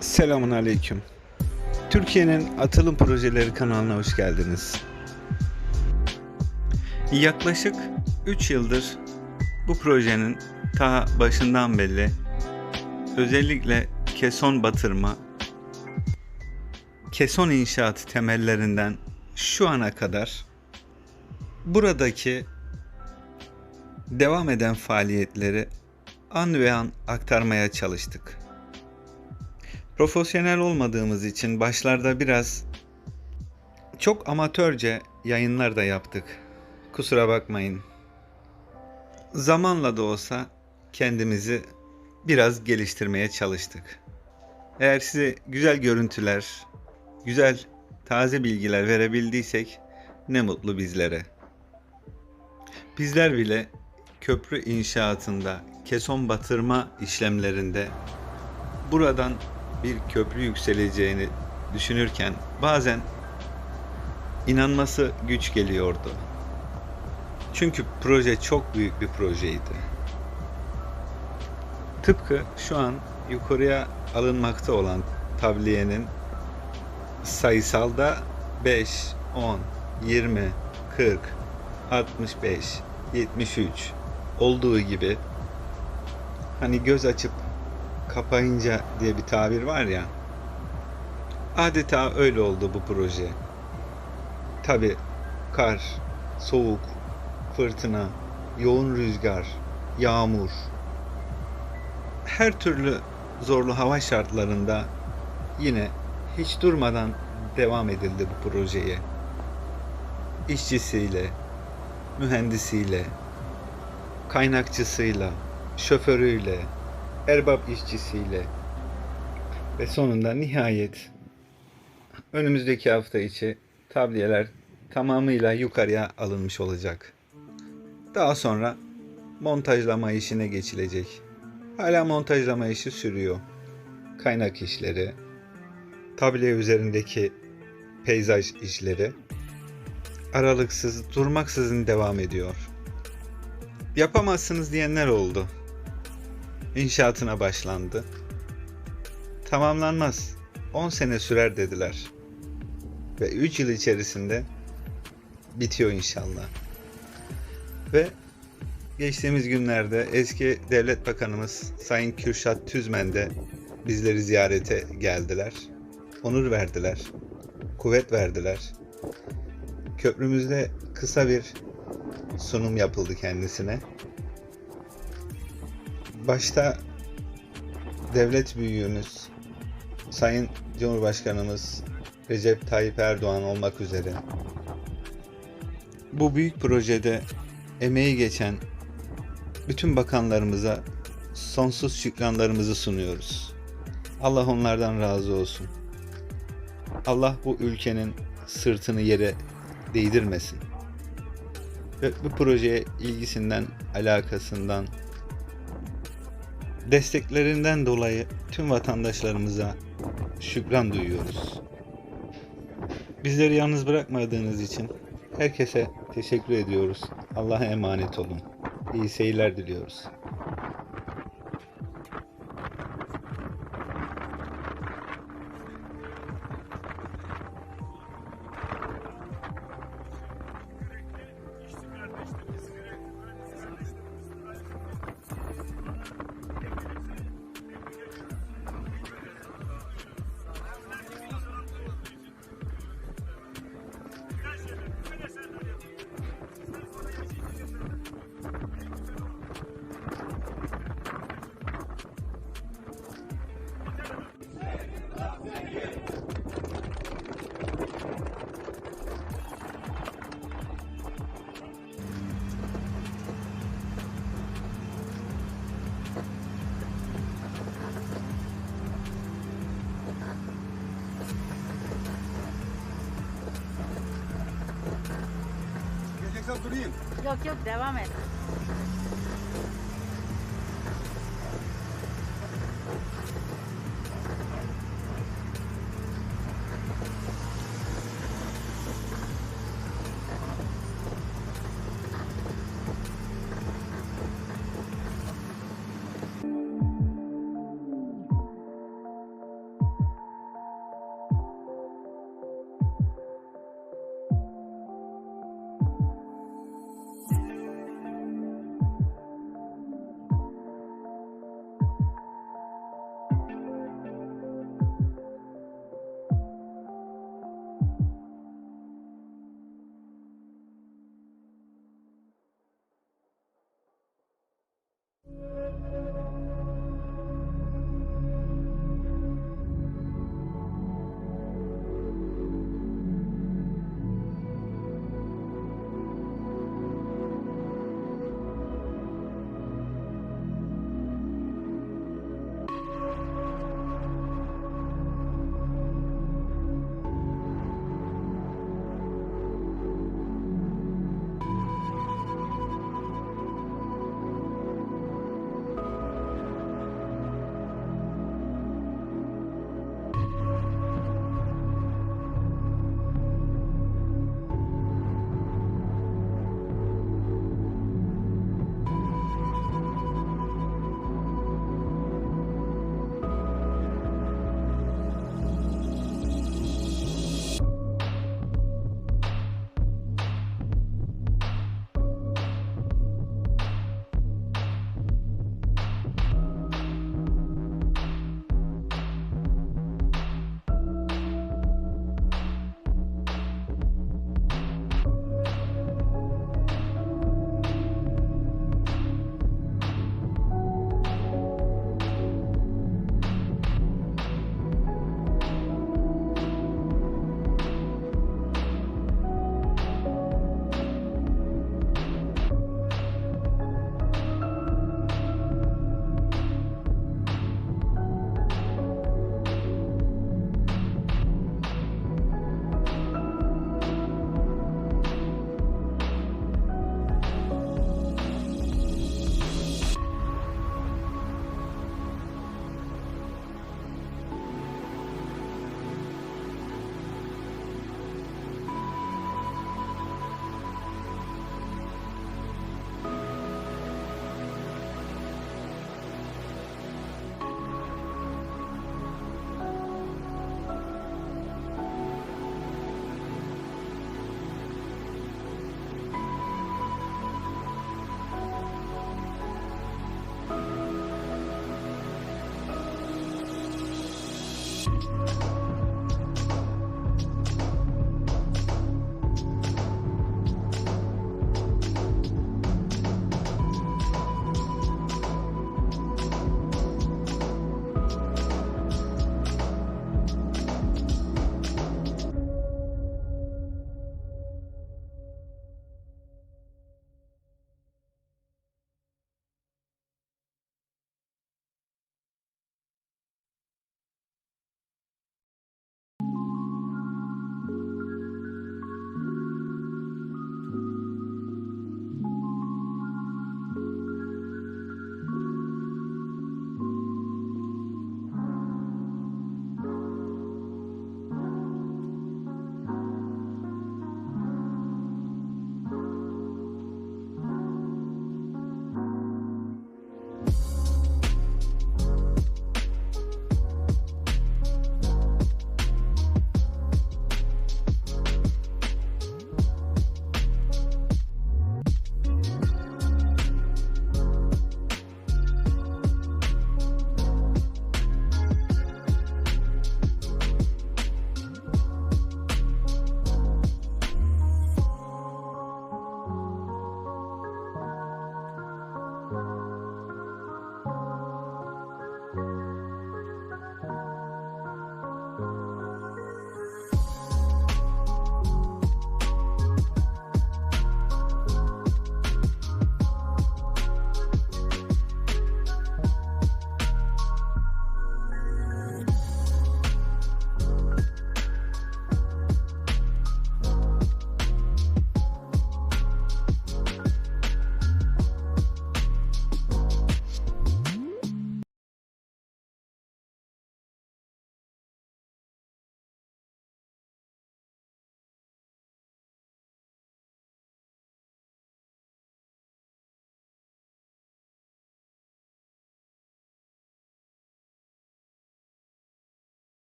Selamun Aleyküm. Türkiye'nin Atılım Projeleri kanalına hoş geldiniz. Yaklaşık 3 yıldır bu projenin ta başından belli özellikle keson batırma, keson inşaatı temellerinden şu ana kadar buradaki devam eden faaliyetleri an ve an aktarmaya çalıştık. Profesyonel olmadığımız için başlarda biraz çok amatörce yayınlar da yaptık. Kusura bakmayın. Zamanla da olsa kendimizi biraz geliştirmeye çalıştık. Eğer size güzel görüntüler, güzel taze bilgiler verebildiysek ne mutlu bizlere. Bizler bile köprü inşaatında, keson batırma işlemlerinde buradan bir köprü yükseleceğini düşünürken bazen inanması güç geliyordu. Çünkü proje çok büyük bir projeydi. Tıpkı şu an yukarıya alınmakta olan tabliyenin sayısalda 5, 10, 20, 40, 65, 73 olduğu gibi hani göz açıp kapayınca diye bir tabir var ya. Adeta öyle oldu bu proje. Tabi kar, soğuk, fırtına, yoğun rüzgar, yağmur. Her türlü zorlu hava şartlarında yine hiç durmadan devam edildi bu projeye. İşçisiyle, mühendisiyle, kaynakçısıyla, şoförüyle, erbap işçisiyle ve sonunda nihayet önümüzdeki hafta içi tabliyeler tamamıyla yukarıya alınmış olacak. Daha sonra montajlama işine geçilecek. Hala montajlama işi sürüyor. Kaynak işleri, tabliye üzerindeki peyzaj işleri aralıksız, durmaksızın devam ediyor. Yapamazsınız diyenler oldu inşaatına başlandı. Tamamlanmaz. 10 sene sürer dediler. Ve 3 yıl içerisinde bitiyor inşallah. Ve geçtiğimiz günlerde eski devlet bakanımız Sayın Kürşat Tüzmen de bizleri ziyarete geldiler. Onur verdiler. Kuvvet verdiler. Köprümüzde kısa bir sunum yapıldı kendisine başta devlet büyüğümüz Sayın Cumhurbaşkanımız Recep Tayyip Erdoğan olmak üzere bu büyük projede emeği geçen bütün bakanlarımıza sonsuz şükranlarımızı sunuyoruz. Allah onlardan razı olsun. Allah bu ülkenin sırtını yere değdirmesin. Ve bu projeye ilgisinden, alakasından, Desteklerinden dolayı tüm vatandaşlarımıza şükran duyuyoruz. Bizleri yalnız bırakmadığınız için herkese teşekkür ediyoruz. Allah'a emanet olun. İyi seyirler diliyoruz. Durayım. Yok yok devam et.